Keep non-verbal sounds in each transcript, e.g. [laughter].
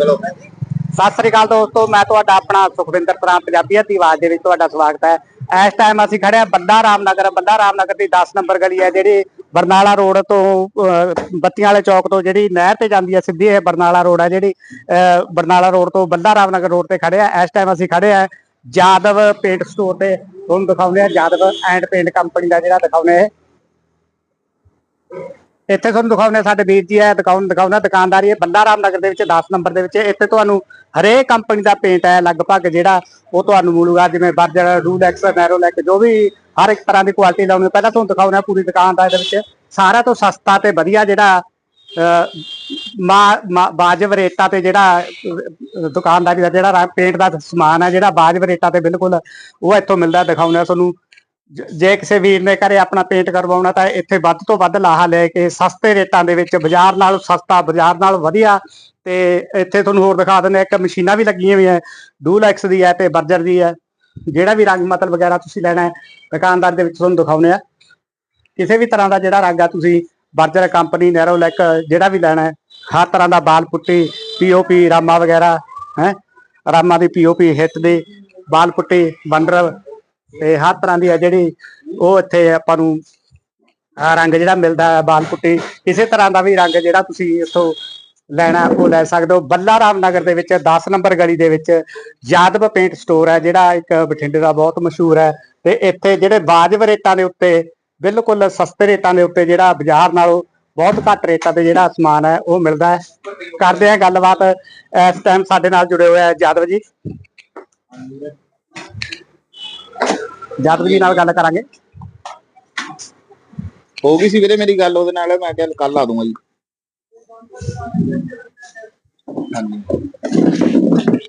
ਚਲੋ ਸਤਿ ਸ੍ਰੀ ਅਕਾਲ ਦੋਸਤੋ ਮੈਂ ਤੁਹਾਡਾ ਆਪਣਾ ਸੁਖਵਿੰਦਰ ਪ੍ਰਾਮ ਪੰਜਾਬੀਅਤ ਦੀ ਆਵਾਜ਼ ਦੇ ਵਿੱਚ ਤੁਹਾਡਾ ਸਵਾਗਤ ਹੈ। ਇਸ ਟਾਈਮ ਅਸੀਂ ਖੜੇ ਹਾਂ ਬੰਦਾ ਰਾਮਨਗਰ ਬੰਦਾ ਰਾਮਨਗਰ ਦੀ 10 ਨੰਬਰ ਗਲੀ ਹੈ ਜਿਹੜੀ ਬਰਨਾਲਾ ਰੋਡ ਤੋਂ ਬੱਤੀਆਂ ਵਾਲੇ ਚੌਕ ਤੋਂ ਜਿਹੜੀ ਨਹਿਰ ਤੇ ਜਾਂਦੀ ਹੈ ਸਿੱਧੀ ਇਹ ਬਰਨਾਲਾ ਰੋਡ ਹੈ ਜਿਹੜੀ ਅਹ, ਬਰਨਾਲਾ ਰੋਡ ਤੋਂ ਬੰਦਾ ਰਾਮਨਗਰ ਰੋਡ ਤੇ ਖੜੇ ਆ ਇਸ ਟਾਈਮ ਅਸੀਂ ਖੜੇ ਆ ਜਾਦਵ ਪੇਂਟ ਸਟੋਰ ਤੇ। ਤੁਹਾਨੂੰ ਦਿਖਾਉਂਦੇ ਆ ਜਾਦਵ ਐਂਡ ਪੇਂਟ ਕੰਪਨੀ ਦਾ ਜਿਹੜਾ ਦਿਖਾਉਂਦੇ ਆ ਇੱਥੇ ਤੁਹਾਨੂੰ ਦਿਖਾਉਂਦੇ ਸਾਡੇ ਵੀਰ ਜੀ ਹੈ ਦੁਕਾਨ ਦਿਖਾਉਂਦਾ ਦੁਕਾਨਦਾਰੀ ਹੈ ਬੰਦਾ ਰਾਮ ਨਗਰ ਦੇ ਵਿੱਚ 10 ਨੰਬਰ ਦੇ ਵਿੱਚ। ਇੱਥੇ ਤੁਹਾਨੂੰ ਹਰੇਕ ਕੰਪਨੀ ਦਾ ਪੇਂਟ ਹੈ ਲਗਭਗ ਜਿਹੜਾ ਉਹ ਤੁਹਾਨੂੰ ਮਿਲੂਗਾ ਜਿਵੇਂ ਬਰਜਰ ਰੂਲੈਕਸ ਨੈਰੋਲੈਕ ਜੋ ਵੀ ਹਰ ਇੱਕ ਤਰ੍ਹਾਂ ਦੀ ਕੁਆਲਿਟੀ ਲਾਉਣੀ ਪਹਿਲਾਂ ਤੁਹਾਨੂੰ ਦਿਖਾਉਂਦਾ ਪੂਰੀ ਦੁਕਾਨ ਦਾ ਇਹਦੇ ਵਿੱਚ। ਸਾਰਾ ਤੋਂ ਸਸਤਾ ਤੇ ਵਧੀਆ ਜਿਹੜਾ ਅਹ, ਮਾ- ਮਾ- ਵਾਜਬ ਰੇਟਾਂ ਤੇ ਜਿਹੜਾ ਦੁਕਾਨਦਾਰੀ ਦਾ ਜਿਹੜਾ ਪੇਂਟ ਦਾ ਸਮਾਨ ਹੈ ਜਿਹੜਾ ਵਾਜਬ ਰੇਟਾਂ ਤੇ ਬਿਲਕੁਲ ਉਹ ਇੱਥੋਂ ਮਿਲਦਾ ਦਿਖਾਉਂਦਾ ਤੁਹਾਨੂੰ ਜੇ ਕਿਸੇ ਵੀਰ ਨੇ ਘਰੇ ਆਪਣਾ ਪੇਂਟ ਕਰਵਾਉਣਾ ਤਾਂ ਇੱਥੇ ਵੱਧ ਤੋਂ ਵੱਧ ਲਾਹਾ ਲੈ ਕੇ ਸਸਤੇ ਰੇਟਾਂ ਦੇ ਵਿੱਚ ਬਾਜ਼ਾਰ ਨਾਲੋਂ ਸਸਤਾ, ਬਾਜ਼ਾਰ ਨਾਲ ਵਧੀਆ ਤੇ ਇੱਥੇ ਤੁਹਾਨੂੰ ਹੋਰ ਦਿਖਾ ਦਿੰਦੇ ਇੱਕ ਮਸ਼ੀਨਾਂ ਵੀ ਲੱਗੀਆਂ ਹੋਈਆਂ ਡੂਲੈਕਸ ਦੀ ਹੈ ਤੇ ਬਰਜਰ ਦੀ ਹੈ। ਜਿਹੜਾ ਵੀ ਰੰਗ ਮਤਲਬ ਵਗੈਰਾ ਤੁਸੀਂ ਲੈਣਾ ਹੈ, ਦੁਕਾਨਦਾਰ ਦੇ ਵਿੱਚ ਤੁਹਾਨੂੰ ਦਿਖਾਉਨੇ ਆ ਕਿਸੇ ਵੀ ਤਰ੍ਹਾਂ ਦਾ ਜਿਹੜਾ ਰੰਗ ਆ ਤੁਸੀਂ ਬਰਜਰ ਕੰਪਨੀ ਨੈਰੋਲੈਕ ਜਿਹੜਾ ਵੀ ਲੈਣਾ ਹੈ, ਹਰ ਤਰ੍ਹਾਂ ਦਾ ਬਾਲ ਪੁੱਟੀ ਪੀਓਪੀ ਰਾਮਾ ਵਗੈਰਾ, ਹੈ? ਰਾਮਾ ਦੀ ਪੀਓਪੀ ਹਿੱਤ ਦੀ ਬਾਲ ਪੁੱਟੀ ਬੰਡਰ ਤੇ ਹਰ ਤਰ੍ਹਾਂ ਦੀ ਹੈ ਜਿਹੜੀ ਉਹ ਇੱਥੇ ਆਪਾਂ ਨੂੰ ਰੰਗ ਜਿਹੜਾ ਮਿਲਦਾ ਹੈ, ਬਾਲ ਪੁੱਟੀ ਕਿਸੇ ਤਰ੍ਹਾਂ ਦਾ ਵੀ ਰੰਗ ਜਿਹੜਾ ਤੁਸੀਂ ਇੱਥੋਂ ਲੈਣਾ, ਉਹ ਲੈ ਸਕਦੇ ਹੋ। ਬੱਲਾ ਰਾਮ ਨਗਰ ਦੇ ਵਿੱਚ 10 ਨੰਬਰ ਗਲੀ ਦੇ ਵਿੱਚ ਯਾਦਵ ਪੇਂਟ ਸਟੋਰ ਹੈ, ਜਿਹੜਾ ਇੱਕ ਬਠਿੰਡੇ ਦਾ ਬਹੁਤ ਮਸ਼ਹੂਰ ਹੈ। ਤੇ ਇੱਥੇ ਜਿਹੜੇ ਵਾਜਬ ਰੇਟਾਂ ਦੇ ਉੱਤੇ, ਬਿਲਕੁਲ ਸਸਤੇ ਰੇਟਾਂ ਦੇ ਉੱਤੇ ਜਿਹੜਾ ਬਾਜ਼ਾਰ ਨਾਲੋਂ ਬਹੁਤ ਘੱਟ ਰੇਟਾਂ ਤੇ ਜਿਹੜਾ ਸਮਾਨ ਹੈ, ਉਹ ਮਿਲਦਾ ਹੈ। ਕਰਦੇ ਹਾਂ ਗੱਲਬਾਤ। ਇਸ ਟਾਈਮ ਸਾਡੇ ਨਾਲ ਜੁੜੇ ਹੋਏ ਆ ਯਾਦਵ ਜੀ। ਯਾਦਵ ਜੀ ਨਾਲ ਗੱਲ ਕਰਾਂਗੇ। ਹੋ ਗਈ ਸੀ ਵੀਰੇ ਮੇਰੀ ਗੱਲ ਉਹਦੇ ਨਾਲ ਮੈਂ ਕਿਹਾ ਕੱਲ ਆ ਦੂੰਗਾ ਜੀ।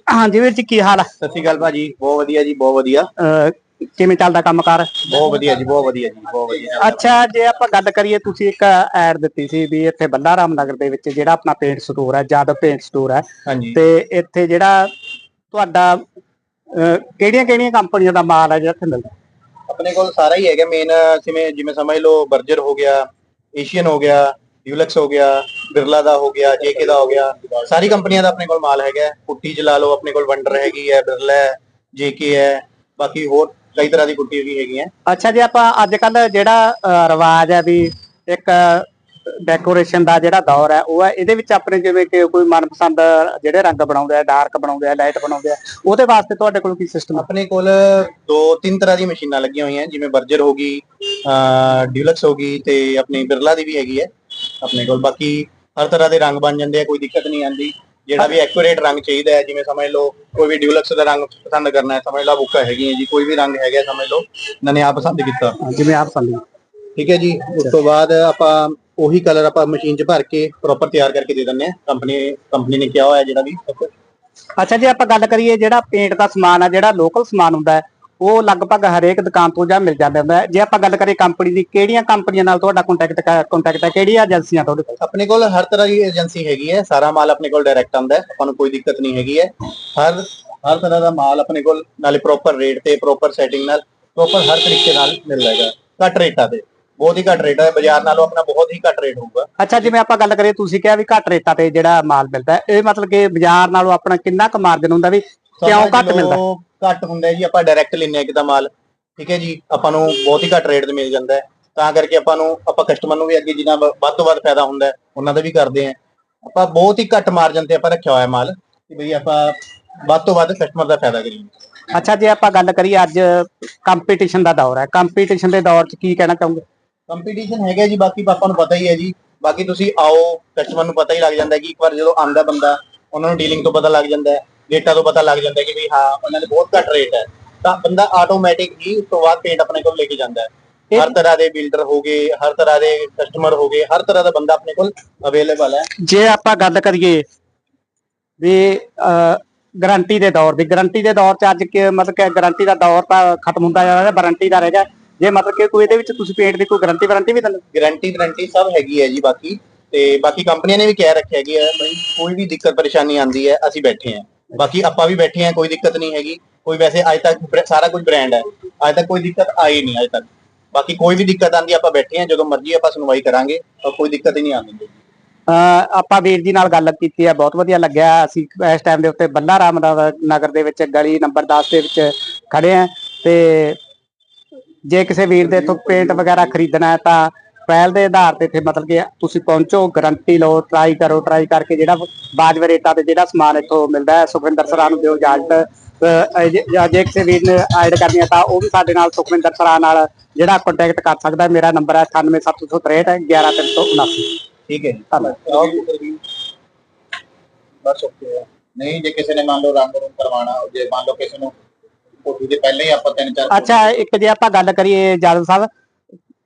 ਹਾਂਜੀ। ਵੀਰ ਜੀ ਕੀ ਹਾਲ ਹੈ ਸਤਿ ਸ਼੍ਰੀ ਅਕਾਲ ਭਾਜੀ ਬਹੁਤ ਵਧੀਆ ਜੀ ਬਹੁਤ ਵਧੀਆ। ਅਹ ਕਿਵੇਂ ਚੱਲਦਾ ਕੰਮਕਾਰ? ਬਹੁਤ ਵਧੀਆ ਜੀ ਬਹੁਤ ਵਧੀਆ ਜੀ ਬਹੁਤ ਵਧੀਆ ਅੱਛਾ ਜੇ ਆਪਾਂ ਗੱਲ ਕਰੀਏ ਤੁਸੀਂ ਇੱਕ ਐਡ ਦਿੱਤੀ ਸੀ ਵੀ ਇੱਥੇ ਬੱਲਾ ਰਾਮ ਨਗਰ ਦੇ ਵਿੱਚ ਜਿਹੜਾ ਆਪਣਾ ਪੇਂਟ ਸਟੋਰ ਹੈ ਜਾਦਵ ਪੇਂਟ ਸਟੋਰ ਹੈ। ਹਾਂਜੀ। ਤੇ ਇੱਥੇ ਜਿਹੜਾ ਤੁਹਾਡਾ ਕਿਹੜੀਆਂ ਕਿਹੜੀਆਂ ਕੰਪਨੀਆਂ ਦਾ ਮਾਲ ਹੈ ਜਿਹੜਾ ਇੱਥੇ ਮਿਲਦਾ ਆਪਣੇ ਕੋਲ ਸਾਰਾ ਹੀ ਹੈਗਾ ਮੇਨ ਜਿਵੇਂ ਜਿਵੇਂ ਸਮਝ ਲਓ ਬਰਜਰ ਹੋ ਗਿਆ ਏਸ਼ੀਅਨ ਹੋ ਗਿਆ ਡਿਊਲੈਕਸ ਹੋ ਗਿਆ ਬਿਰਲਾ ਦਾ ਹੋ ਗਿਆ ਜੇਕੇ ਦਾ ਹੋ ਗਿਆ ਸਾਰੀ ਕੰਪਨੀਆਂ ਦਾ ਆਪਣੇ ਕੋਲ ਮਾਲ ਹੈਗਾ ਹੈ। ਪੁੱਟੀ ਚ ਲਾ ਲਓ ਆਪਣੇ ਕੋਲ ਵੰਡਰ ਹੈਗੀ ਹੈ ਬਿਰਲਾ ਹੈ ਜੇਕੇ ਹੈ ਬਾਕੀ ਹੋਰ ਕਈ ਤਰ੍ਹਾਂ ਦੀ ਪੁੱਟੀ ਵੀ ਹੈਗੀਆਂ ਅੱਛਾ ਜੇ ਆਪਾਂ ਅੱਜ ਕੱਲ ਜਿਹੜਾ ਰਿਵਾਜ ਹੈ ਵੀ ਇੱਕ ਡੈਕੋਰੇਸ਼ਨ ਦਾ ਜਿਹੜਾ ਦੌਰ ਹੈ ਉਹ ਹੈ ਇਹਦੇ ਵਿੱਚ ਆਪਣੇ ਜਿਵੇਂ ਕਿ ਕੋਈ ਮਨਪਸੰਦ ਜਿਹੜੇ ਰੰਗ ਬਣਾਉਂਦੇ ਆ ਡਾਰਕ ਬਣਾਉਂਦੇ ਆ ਲਾਈਟ ਬਣਾਉਂਦੇ ਆ ਉਹਦੇ ਵਾਸਤੇ ਤੁਹਾਡੇ ਕੋਲ ਕੀ ਸਿਸਟਮ ਆਪਣੇ ਕੋਲ ਦੋ ਤਿੰਨ ਤਰ੍ਹਾਂ ਦੀ ਮਸ਼ੀਨਾਂ ਲੱਗੀਆਂ ਹੋਈਆਂ ਜਿਵੇਂ ਬਰਜਰ ਹੋ ਗਈ ਡਿਊਲੈਕਸ ਹੋ ਗਈ ਤੇ ਆਪਣੀ ਬਿਰਲਾ ਦੀ ਵੀ ਹੈਗੀ ਹੈ ਆਪਣੇ ਕੋਲ। ਬਾਕੀ ਹਰ ਤਰ੍ਹਾਂ ਦੇ ਰੰਗ ਬਣ ਜਾਂਦੇ ਆ ਕੋਈ ਦਿੱਕਤ ਨਹੀਂ ਆਂਦੀ ਜਿਹੜਾ ਵੀ ਐਕੂਰੇਟ ਰੰਗ ਚਾਹੀਦਾ ਹੈ ਜਿਵੇਂ ਸਮਝ ਲਓ ਕੋਈ ਵੀ ਡਿਊਲੈਕਸ ਦਾ ਰੰਗ ਪਸੰਦ ਕਰਨਾ ਹੈ ਸਮਝ ਲਓ ਬੁੱਕਾ ਹੈਗੀ ਹੈ ਜੀ ਕੋਈ ਵੀ ਰੰਗ ਹੈਗਾ ਸਮਝ ਲਓ ਇਹਨਾਂ ਨੇ ਆਪ ਪਸੰਦ ਕੀਤਾ। ਜਿਵੇਂ ਆਪ ਸੰਦੀ ਠੀਕ ਹੈ ਜੀ ਉਸ ਤੋਂ ਬਾਅਦ ਆਪਾਂ ਉਹੀ ਕਲਰ ਆਪਾਂ ਮਸ਼ੀਨ 'ਚ ਭਰ ਕੇ ਪ੍ਰੋਪਰ ਤਿਆਰ ਕਰਕੇ ਦੇ ਦਿੰਦੇ ਆ ਕੰਪਨੀ ਕੰਪਨੀ ਨੇ ਕਿਹਾ ਹੋਇਆ ਜਿਹੜਾ ਵੀ। ਅੱਛਾ ਜੇ ਆਪਾਂ ਗੱਲ ਕਰੀਏ ਜਿਹੜਾ ਪੇਂਟ ਦਾ ਸਮਾਨ ਆ ਜਿਹੜਾ ਲੋਕਲ ਸਮਾਨ ਹੁੰਦਾ ਹੈ ਉਹ ਲਗਭਗ ਹਰੇਕ ਦੁਕਾਨ ਤੋਂ ਜਾਂ ਮਿਲ ਜਾਂਦਾ ਹੁੰਦਾ ਹੈ। ਜੇ ਆਪਾਂ ਗੱਲ ਕਰੀਏ ਕੰਪਨੀ ਦੀ ਕਿਹੜੀਆਂ ਕੰਪਨੀਆਂ ਨਾਲ ਤੁਹਾਡਾ ਕੰਟੈਕਟ ਕੰਟੈਕਟ ਹੈ? ਕਿਹੜੀਆਂ ਏਜੰਸੀਆਂ ਤੁਹਾਡੇ ਕੋਲ? ਆਪਣੇ ਕੋਲ ਹਰ ਤਰ੍ਹਾਂ ਦੀ ਏਜੰਸੀ ਹੈਗੀ ਹੈ। ਸਾਰਾ ਮਾਲ ਆਪਣੇ ਕੋਲ ਡਾਇਰੈਕਟ ਆਉਂਦਾ ਹੈ। ਆਪਾਂ ਨੂੰ ਕੋਈ ਦਿੱਕਤ ਨਹੀਂ ਹੈਗੀ ਹੈ। ਹਰ ਹਰ ਤਰ੍ਹਾਂ ਦਾ ਮਾਲ ਆਪਣੇ ਕੋਲ ਨਾਲੇ ਪ੍ਰੋਪਰ ਰੇਟ ਤੇ ਪ੍ਰੋਪਰ ਸੈਟਿੰਗ ਨਾਲ ਪ੍ਰੋਪਰ ਹਰ ਤਰੀਕੇ ਨਾਲ ਮਿਲ ਜਾਏਗਾ ਘੱਟ ਰੇਟਾਂ ਤੇ। ਬਹੁਤ ਹੀ ਘੱਟ ਰੇਟ ਹੈ ਬਾਜ਼ਾਰ ਨਾਲੋਂ ਆਪਣਾ ਬਹੁਤ ਹੀ ਘੱਟ ਰੇਟ ਹੋਊਗਾ। ਅੱਛਾ ਜਿਵੇਂ ਆਪਾਂ ਗੱਲ ਕਰੀਏ ਤੁਸੀਂ ਕਿਹਾ ਵੀ ਘੱਟ ਰੇਟਾਂ ਤੇ ਜਿਹੜਾ ਮਾਲ ਮਿਲਦਾ ਹੈ ਇਹ ਮਤਲਬ ਕਿ ਬਾਜ਼ਾਰ ਨਾਲੋਂ ਆਪਣਾ ਕਿੰਨਾ ਕੁ ਮਾਰਜਨ ਹੁੰਦਾ ਵੀ ਕਿਉਂ ਘੱਟ ਮਿਲਦਾ? ਘੱਟ ਹੁੰਦਾ ਜੀ ਆਪਾਂ ਡਾਇਰੈਕਟ ਲੈਂਦੇ ਹਾਂ ਕਿਦਾ ਮਾਲ ਠੀਕ ਹੈ ਜੀ ਆਪਾਂ ਨੂੰ ਬਹੁਤ ਹੀ ਘੱਟ ਰੇਟ ਤੇ ਮਿਲ ਜਾਂਦਾ ਹੈ। ਤਾਂ ਕਰਕੇ ਆਪਾਂ ਨੂੰ ਆਪਾਂ ਕਸਟਮਰ ਨੂੰ ਵੀ ਅੱਗੇ ਜਿੰਨਾ ਵੱਧ ਤੋਂ ਵੱਧ ਫਾਇਦਾ ਹੁੰਦਾ ਉਹਨਾਂ ਦਾ ਵੀ ਕਰਦੇ ਹਾਂ। ਆਪਾਂ ਬਹੁਤ ਹੀ ਘੱਟ ਮਾਰਜਨ ਤੇ ਆਪਾਂ ਰੱਖਿਆ ਹੋਇਆ ਮਾਲ ਕਿ ਬਈ ਆਪਾਂ ਵੱਧ ਤੋਂ ਵੱਧ ਕਸਟਮਰ ਦਾ ਫਾਇਦਾ ਕਰੀਏ। ਅੱਛਾ ਜੇ ਆਪਾਂ ਗੱਲ ਕਰੀਏ ਅੱਜ ਕੰਪੀਟੀਸ਼ਨ ਦਾ ਦੌਰ ਹੈ ਕੰਪੀਟੀਸ਼ਨ ਦੇ ਦੌਰ 'ਚ ਕੀ ਕਹਿਣਾ ਚਾਹੋਗੇ? ਕੰਪੀਟੀਸ਼ਨ ਹੈਗਾ ਜੀ ਬਾਕੀ ਪਾਪਾ ਨੂੰ ਪਤਾ ਹੀ ਹੈ ਜੀ। ਬਾਕੀ ਤੁਸੀਂ ਆਓ ਕਸਟਮਰ ਨੂੰ ਪਤਾ ਹੀ ਲੱਗ ਜਾਂਦਾ ਹੈ ਕਿ ਇੱਕ ਵਾਰ ਜਦੋਂ ਆਂਦਾ ਬੰਦਾ ਉਹਨਾਂ ਨੂੰ ਡੀਲਿੰਗ ਤੋਂ ਪਤਾ ਲੱਗ ਜਾਂਦਾ ਹੈ ਰੇਟਾਂ ਤੋਂ ਪਤਾ ਲੱਗ ਜਾਂਦਾ ਹੈ ਕਿ ਵੀ ਹਾਂ ਉਹਨਾਂ ਦੇ ਬਹੁਤ ਘੱਟ ਰੇਟ ਹੈ। ਤਾਂ ਬੰਦਾ ਆਟੋਮੈਟਿਕ ਹੀ ਉਸ ਤੋਂ ਬਾਅਦ ਪੇਂਟ ਆਪਣੇ ਕੋਲ ਲੈ ਕੇ ਜਾਂਦਾ ਹੈ। ਹਰ ਤਰ੍ਹਾਂ ਦੇ ਬਿਲਡਰ ਹੋ ਗਏ ਹਰ ਤਰ੍ਹਾਂ ਦੇ ਕਸਟਮਰ ਹੋ ਗਏ ਹਰ ਤਰ੍ਹਾਂ ਦਾ ਬੰਦਾ ਆਪਣੇ ਕੋਲ ਅਵੇਲੇਬਲ ਹੈ। ਜੇ ਆਪਾਂ ਗੱਲ ਕਰੀਏ ਵੀ ਗਾਰੰਟੀ ਦੇ ਦੌਰ ਦੀ ਗਾਰੰਟੀ ਦੇ ਦੌਰ 'ਚ ਅੱਜ ਕਿ ਮਤਲਬ ਕਿ ਗਾਰੰਟੀ ਦਾ ਦੌਰ ਤਾਂ ਖਤਮ ਹੁੰਦਾ ਜਾ ਰਿਹਾ ਵਾਰੰਟੀ ਦਾ ਰਹਿ ਗਿਆ। ਜੇ ਮਤਲਬ ਕਿ ਕੋਈ ਇਹਦੇ ਵਿੱਚ ਤੁਸੀਂ ਪੇਂਟ ਦੀ ਕੋਈ ਗਾਰੰਟੀ ਵਾਰੰਟੀ ਵੀ ਦਿੰਦੇ? ਗਾਰੰਟੀ ਵਾਰੰਟੀ ਸਭ ਹੈਗੀ ਹੈ ਜੀ ਬਾਕੀ ਤੇ ਬਾਕੀ ਕੰਪਨੀਆਂ ਨੇ ਵੀ ਕਹਿ ਰੱਖਿਆ ਹੈਗੀ ਹੈ ਬਈ ਕੋਈ ਵੀ ਦਿੱਕਤ ਪਰੇਸ਼ਾਨੀ ਆਂਦੀ ਹੈ ਅਸੀਂ ਬੈਠੇ ਹਾਂ। ਬਾਕੀ ਆਪਾਂ ਵੀ ਬੈਠੇ ਹਾਂ ਕੋਈ ਦਿੱਕਤ ਨਹੀਂ ਹੈਗੀ। ਕੋਈ ਵੈਸੇ ਅੱਜ ਤੱਕ ਬ੍ਰ- ਸਾਰਾ ਕੁਝ ਬ੍ਰਾਂਡ ਹੈ। ਅੱਜ ਤੱਕ ਕੋਈ ਦਿੱਕਤ ਆਈ ਨਹੀਂ ਅੱਜ ਤੱਕ। ਬਾਕੀ ਕੋਈ ਵੀ ਦਿੱਕਤ ਆਂਦੀ ਆਪਾਂ ਬੈਠੇ ਹਾਂ ਜਦੋਂ ਮਰਜ਼ੀ ਆਪਾਂ ਸੁਣਵਾਈ ਕਰਾਂਗੇ ਔਰ ਕੋਈ ਦਿੱਕਤ ਹੀ ਨਹੀਂ ਆਉਂਦੀ ਅਹ ਆਪਾਂ ਵੀਰ ਜੀ ਨਾਲ ਗੱਲ ਕੀਤੀ ਹੈ ਬਹੁਤ ਵਧੀਆ ਲੱਗਿਆ। ਅਸੀਂ ਇਸ ਟਾਈਮ ਦੇ ਉੱਤੇ ਬੱਲਾ ਰਾਮ ਨਗਰ- ਨਗਰ ਦੇ ਵਿੱਚ ਗਲੀ ਨੰਬਰ 10 ਦੇ ਵਿੱਚ ਖੜੇ ਆ ਤੇ ਜੇ ਕਿਸੇ ਵੀਰ ਦੇ ਇੱਥੋਂ ਪੇਂਟ ਵਗੈਰਾ ਖਰੀਦਣਾ ਹੈ ਤਾਂ ਪਹਿਲ ਦੇ ਆਧਾਰ ਤੇ ਇੱਥੇ ਮਤਲਬ ਕਿ ਤੁਸੀਂ ਪਹੁੰਚੋ ਗਾਰੰਟੀ ਲਓ ਟਰਾਈ ਕਰੋ ਟਰਾਈ ਕਰਕੇ ਜਿਹੜਾ ਬਾਜਵੇ ਰੇਟਾਂ ਤੇ ਜਿਹੜਾ ਸਮਾਨ ਇੱਥੋਂ ਮਿਲਦਾ ਹੈ ਸੁਖਵਿੰਦਰ ਸਰਾਂ ਨੂੰ ਦਿਓ ਇਜਾਜ਼ਤ। ਜੇ- ਕਿਸੇ ਵੀਰ ਨੇ ਐਡ ਕਰਨੀ ਹੈ ਤਾਂ ਉਹ ਵੀ ਸਾਡੇ ਨਾਲ ਸੁਖਵਿੰਦਰ ਸਰਾਂ ਨਾਲ ਜਿਹੜਾ ਕੰਟੈਕਟ ਕਰ ਸਕਦਾ। ਮੇਰਾ ਨੰਬਰ ਹੈ 98763 11379 ਠੀਕ ਹੈ ਧੰਨਵਾਦ। ਬਸ ਓਕੇ ਨਹੀਂ ਜੇ ਕਿਸੇ ਨੇ ਮੰਨ ਲਓ ਰੰਗ ਰੂਮ ਕਰਵਾਉਣਾ ਜੇ ਮੰਨ ਲਓ ਕਿਸੇ ਨੂੰ ਕੋਠੀ ਦੇ ਪਹਿਲੇ ਹੀ ਆਪਾਂ ਤਿੰਨ ਚਾਰ ਅੱਛਾ ਇੱਕ ਜੇ ਆਪਾਂ ਗੱਲ ਕਰੀਏ ਜਾਦਵ ਸਾਹਿਬ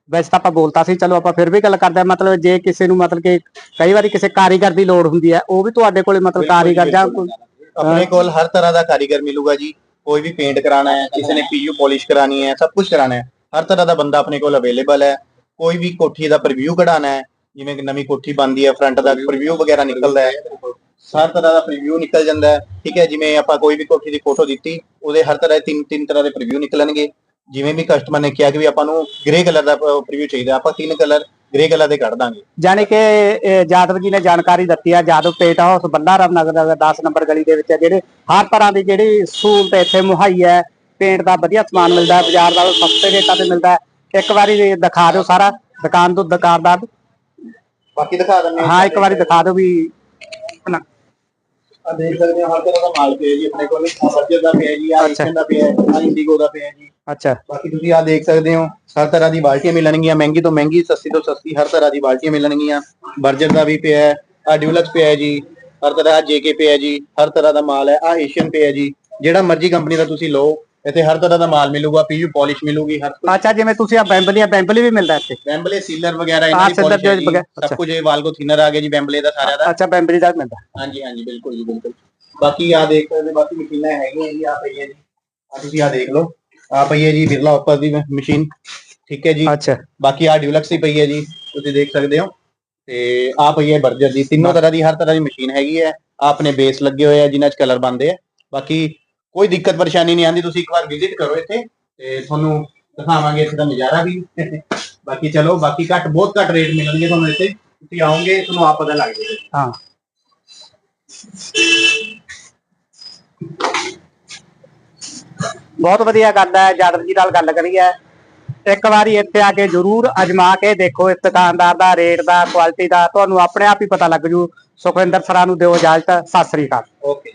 ਵੈਸੇ ਤਾਂ ਆਪਾਂ ਬੋਲਤਾ ਸੀ ਚਲੋ ਆਪਾਂ ਫਿਰ ਵੀ ਗੱਲ ਕਰਦੇ ਹਾਂ ਮਤਲਬ ਜੇ ਕਿਸੇ ਨੂੰ ਮਤਲਬ ਕਿ ਕਈ ਵਾਰੀ ਕਿਸੇ ਕਾਰੀਗਰ ਦੀ ਲੋੜ ਹੁੰਦੀ ਹੈ ਉਹ ਵੀ ਤੁਹਾਡੇ ਕੋਲੇ ਮਤਲਬ ਕਾਰੀਗਰ ਜਾਂ ਕੋਈ ਆਪਣੇ ਕੋਲ ਹਰ ਤਰ੍ਹਾਂ ਦਾ ਕਾਰੀਗਰ ਮਿਲੂਗਾ ਜੀ ਕੋਈ ਵੀ ਪੇਂਟ ਕਰਾਣਾ ਹੈ ਕਿਸੇ ਨੇ ਪੀਯੂ ਪਾਲਿਸ਼ ਕਰਾਣੀ ਹੈ ਸਭ ਕੁਝ ਕਰਾਣਾ ਹੈ ਹਰ ਤਰ੍ਹਾਂ ਦਾ ਬੰਦਾ ਆਪਣੇ ਕੋਲ ਅਵੇਲੇਬਲ ਹੈ ਕੋਈ ਵੀ ਕੋਠੀ ਦਾ ਪ੍ਰੀਵਿਊ ਕਢਾਣਾ ਹੈ ਜਿਵੇਂ ਕਿ ਨਵੀਂ ਕੋਠੀ ਬਣਦੀ ਹੈ ਫਰੰਟ ਦਾ ਪ੍ਰੀਵਿਊ ਵਗੈਰਾ ਨਿਕਲਦਾ ਹੈ। ਹਰ ਤਰ੍ਹਾਂ ਦਾ ਪ੍ਰੀਵਿਊ ਨਿਕਲ ਜਾਂਦਾ ਹੈ। ਠੀਕ ਹੈ ਜਿਵੇਂ ਆਪਾਂ ਕੋਈ ਵੀ ਕੋਠੀ ਦੀ ਫੋਟੋ ਦਿੱਤੀ ਉਹਦੇ ਹਰ ਤਰ੍ਹਾਂ ਦੇ ਤਿੰਨ ਤਿੰਨ ਤਰ੍ਹਾਂ ਦੇ ਪ੍ਰੀਵਿਊ ਨਿਕਲਣਗੇ। ਜਿਵੇਂ ਵੀ ਕਸਟਮਰ ਨੇ ਕਿਹਾ ਕਿ ਵੀ ਆਪਾਂ ਨੂੰ ਗ੍ਰੇ ਕਲਰ ਦਾ ਪ੍ਰੀਵਿਊ ਚਾਹੀਦਾ ਆਪਾਂ ਤਿੰਨ ਕਲਰ ਗ੍ਰੇ ਕਲਰ ਦੇ ਕੱਢ ਦਾਂਗੇ। ਜਾਣੀ ਕਿ ਜਾਦਵ ਜੀ ਨੇ ਜਾਣਕਾਰੀ ਦਿੱਤੀ ਹੈ ਜਾਦਵ ਪੇਟ ਹਾਊਸ ਬੱਲਾ ਰਾਮ ਨਗਰ ਦਾ 10 ਨੰਬਰ ਗਲੀ ਦੇ ਵਿੱਚ ਹੈ ਜਿਹੜੇ ਹਰ ਤਰ੍ਹਾਂ ਦੀ ਜਿਹੜੀ ਸਹੂਲਤ ਇੱਥੇ ਮੁਹੱਈਆ ਹੈ ਪੇਂਟ ਦਾ ਵਧੀਆ ਸਮਾਨ ਮਿਲਦਾ ਹੈ ਬਾਜ਼ਾਰ ਨਾਲੋਂ ਸਸਤੇ ਰੇਟਾਂ ਤੇ ਮਿਲਦਾ ਹੈ। ਇੱਕ ਵਾਰੀ ਦਿਖਾ ਦਿਓ ਸਾਰਾ ਦੁਕਾਨ ਤੋਂ ਦੁਕਾਨਦਾਰ। ਬਾਕੀ ਦਿਖਾ ਦਿੰਦੇ ਹਾਂ ਇੱਕ ਵਾਰੀ ਦਿਖਾ ਦਿਓ ਵੀ ਆਪਣਾ। ਆ ਦੇਖ ਸਕਦੇ ਹੋ ਹਰ ਤਰ੍ਹਾਂ ਦਾ ਮਾਲ ਪਿਆ ਜੀ ਆਪਣੇ ਕੋਲ ਬਜਟ ਦਾ ਪਿਆ ਜੀ ਆ। ਏਸ਼ੀਅਨ ਦਾ ਪਿਆ ਆ ਇੰਡੀਗੋ ਦਾ ਪਿਆ ਜੀ। ਅੱਛਾ। ਬਾਕੀ ਤੁਸੀਂ ਆ ਦੇਖ ਸਕਦੇ ਹੋ ਹਰ ਤਰ੍ਹਾਂ ਦੀ ਬਾਲਟੀਆਂ ਮਿਲਣਗੀਆਂ ਮਹਿੰਗੀ ਤੋਂ ਮਹਿੰਗੀ ਸਸਤੀ ਤੋਂ ਸਸਤੀ ਹਰ ਤਰ੍ਹਾਂ ਦੀ ਬਾਲਟੀਆਂ ਮਿਲਣਗੀਆਂ। ਬਰਜਰ ਦਾ ਵੀ ਪਿਆ ਹੈ ਆ ਡਿਊਲਕਸ ਪਿਆ ਹੈ ਜੀ ਹਰ ਤਰ੍ਹਾਂ ਦਾ ਜੇਕੇ ਪਿਆ ਹੈ ਜੀ ਹਰ ਤਰ੍ਹਾਂ ਦਾ ਮਾਲ ਹੈ ਆ ਏਸ਼ੀਅਨ ਪਿਆ ਹੈ ਜੀ ਜਿਹੜਾ ਮਰਜ਼ੀ ਕੰਪਨੀ ਦਾ ਤੁਸੀਂ ਲਓ। ਇੱਥੇ ਹਰ ਤਰ੍ਹਾਂ ਦਾ ਮਾਲ ਮਿਲੂਗਾ ਪੀਯੂ ਪਾਲਿਸ਼ ਮਿਲੂਗੀ ਹਰ ਅੱਛਾ ਜਿਵੇਂ ਤੁਸੀਂ ਆ ਬੈਂਬਲੀ ਆ ਬੈਂਬਲੀ ਵੀ ਮਿਲਦਾ ਇੱਥੇ? ਬੈਂਬਲੇ ਸੀਲਰ ਵਗੈਰਾ ਹਾਂ, ਇਹਨਾਂ ਦੀ sealer polish ਹੈ ਜੋ ਜੀ। ਵਗੈਰਾ- ਸਭ ਅੱਛਾ। ਕੁਝ ਇਹ ਵਾਲਗੋ ਥਿਨਰ ਆ ਗਿਆ ਜੀ ਬੈਂਬਲੇ ਦਾ ਸਾਰਿਆਂ ਦਾ। ਅੱਛਾ ਬੈਂਬਲੀ ਦਾ ਵੀ ਮਿਲਦਾ। ਹਾਂਜੀ ਹਾਂਜੀ ਬਿਲਕੁਲ ਜੀ ਬਿਲਕੁਲ। ਬਾਕੀ ਆ ਦੇਖ ਸਕਦੇ ਬਾਕੀ ਮਸ਼ੀਨਾਂ ਹੈਗੀਆਂ ਜੀ ਆ ਪਈ ਹੈ ਜੀ। ਆ ਤੁਸੀਂ ਆ ਦੇਖ ਲਓ। ਆ ਪਈ ਹੈ ਜੀ ਬਿਰਲਾ ਉੱਪਰ ਦੀ ਮਸ਼ੀਨ। ਠੀਕ ਹੈ ਜੀ। ਅੱਛਾ। ਬਾਕੀ ਆ ਡਿਊਲਕਸ ਹੀ ਪਈ ਹੈ ਜੀ ਤੁਸੀਂ ਦੇਖ ਸਕਦੇ ਹੋ। ਤੇ ਆ ਪਈ ਹੈ ਬਰਜਰ ਦੀ ਤਿੰਨੋਂ ਤਰ੍ਹਾਂ ਦੀ ਹਰ ਤਰ੍ਹਾਂ ਦੀ ਮਸ਼ੀਨ ਹੈਗੀ ਹੈ। ਆਹ ਆਪਣੇ ਬੇਸ ਲੱਗੇ ਹੋਏ ਆ ਜਿਨ੍ਹਾਂ 'ਚ ਕਲਰ ਬਣਦੇ ਆ। ਬਾਕੀ ਕੋਈ ਦਿੱਕਤ ਪਰੇਸ਼ਾਨੀ ਨਹੀਂ ਆਂਦੀ ਤੁਸੀਂ ਇੱਕ ਵਾਰ ਵਿਜ਼ਿਟ ਕਰੋ ਇੱਥੇ ਤੇ ਤੁਹਾਨੂੰ ਦਿਖਾਵਾਂਗੇ ਇੱਥੇ ਦਾ ਨਜ਼ਾਰਾ ਵੀ। [laughs] ਬਾਕੀ ਚਲੋ ਬਾਕੀ ਘੱਟ ਬਹੁਤ ਘੱਟ ਰੇਟ ਮਿਲਣਗੇ ਤੁਹਾਨੂੰ ਇੱਥੇ। ਤੁਸੀਂ ਆਓਗੇ ਤੁਹਾਨੂੰ ਆਪ ਪਤਾ ਲੱਗ ਜਾਏਗਾ। ਹਾਂ। ਬਹੁਤ ਵਧੀਆ ਗੱਲ ਹੈ ਜਾਦਵ ਜੀ ਨਾਲ ਗੱਲ ਕਰੀ ਹੈ। ਇੱਕ ਵਾਰੀ ਇੱਥੇ ਆ ਕੇ ਜਰੂਰ ਅਜਮਾ ਕੇ ਦੇਖੋ ਇਸ ਦੁਕਾਨਦਾਰ ਦਾ ਰੇਟ ਦਾ ਕੁਆਲਿਟੀ ਦਾ। ਤੁਹਾਨੂੰ ਆਪਣੇ ਆਪ ਹੀ ਪਤਾ ਲੱਗ ਜੂ। ਸੁਖਵਿੰਦਰ ਸਰਾਂ ਨੂੰ ਦਿਓ ਇਜਾਜ਼ਤ। ਸਤਿ ਸ੍ਰੀ ਅਕਾਲ। ਓਕੇ